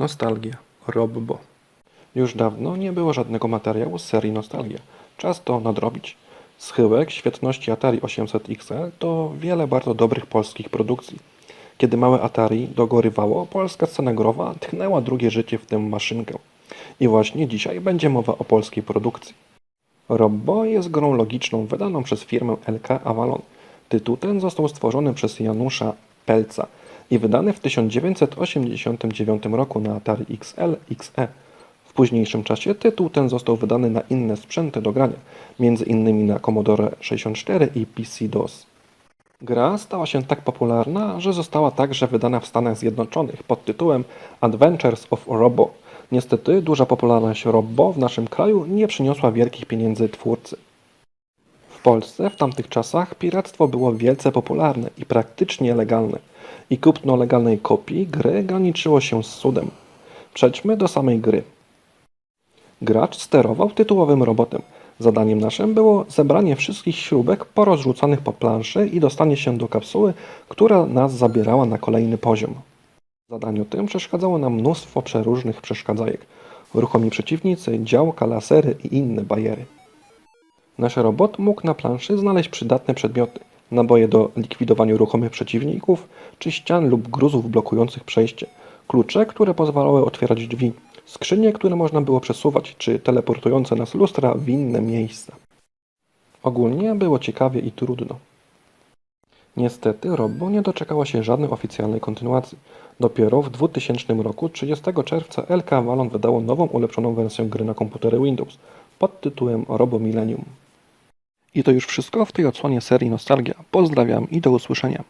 Nostalgia. Robbo. Już dawno nie było żadnego materiału z serii Nostalgia. Czas to nadrobić. Schyłek świetności Atari 800 XL to wiele bardzo dobrych polskich produkcji. Kiedy małe Atari dogorywało, polska scena growa tchnęła drugie życie w tę maszynkę. I właśnie dzisiaj będzie mowa o polskiej produkcji. Robbo jest grą logiczną wydaną przez firmę LK Avalon. Tytuł ten został stworzony przez Janusza Pelca i wydany w 1989 roku na Atari XL XE. W późniejszym czasie tytuł ten został wydany na inne sprzęty do grania, m.in. na Commodore 64 i PC-DOS. Gra stała się tak popularna, że została także wydana w Stanach Zjednoczonych pod tytułem Adventures of Robbo. Niestety duża popularność Robbo w naszym kraju nie przyniosła wielkich pieniędzy twórcy. W Polsce w tamtych czasach piractwo było wielce popularne i praktycznie legalne i kupno legalnej kopii gry graniczyło się z cudem. Przejdźmy do samej gry. Gracz sterował tytułowym robotem. Zadaniem naszym było zebranie wszystkich śrubek porozrzucanych po planszy i dostanie się do kapsuły, która nas zabierała na kolejny poziom. W zadaniu tym przeszkadzało nam mnóstwo przeróżnych przeszkadzajek. Ruchomi przeciwnicy, działka, lasery i inne bajery. Nasz robot mógł na planszy znaleźć przydatne przedmioty, naboje do likwidowania ruchomych przeciwników, czy ścian lub gruzów blokujących przejście, klucze, które pozwalały otwierać drzwi, skrzynie, które można było przesuwać, czy teleportujące nas lustra w inne miejsca. Ogólnie było ciekawie i trudno. Niestety Robbo nie doczekało się żadnej oficjalnej kontynuacji. Dopiero w 2000 roku, 30 czerwca, LK Avalon wydało nową ulepszoną wersję gry na komputery Windows pod tytułem Robo Millennium. I to już wszystko w tej odsłonie serii Nostalgia. Pozdrawiam i do usłyszenia.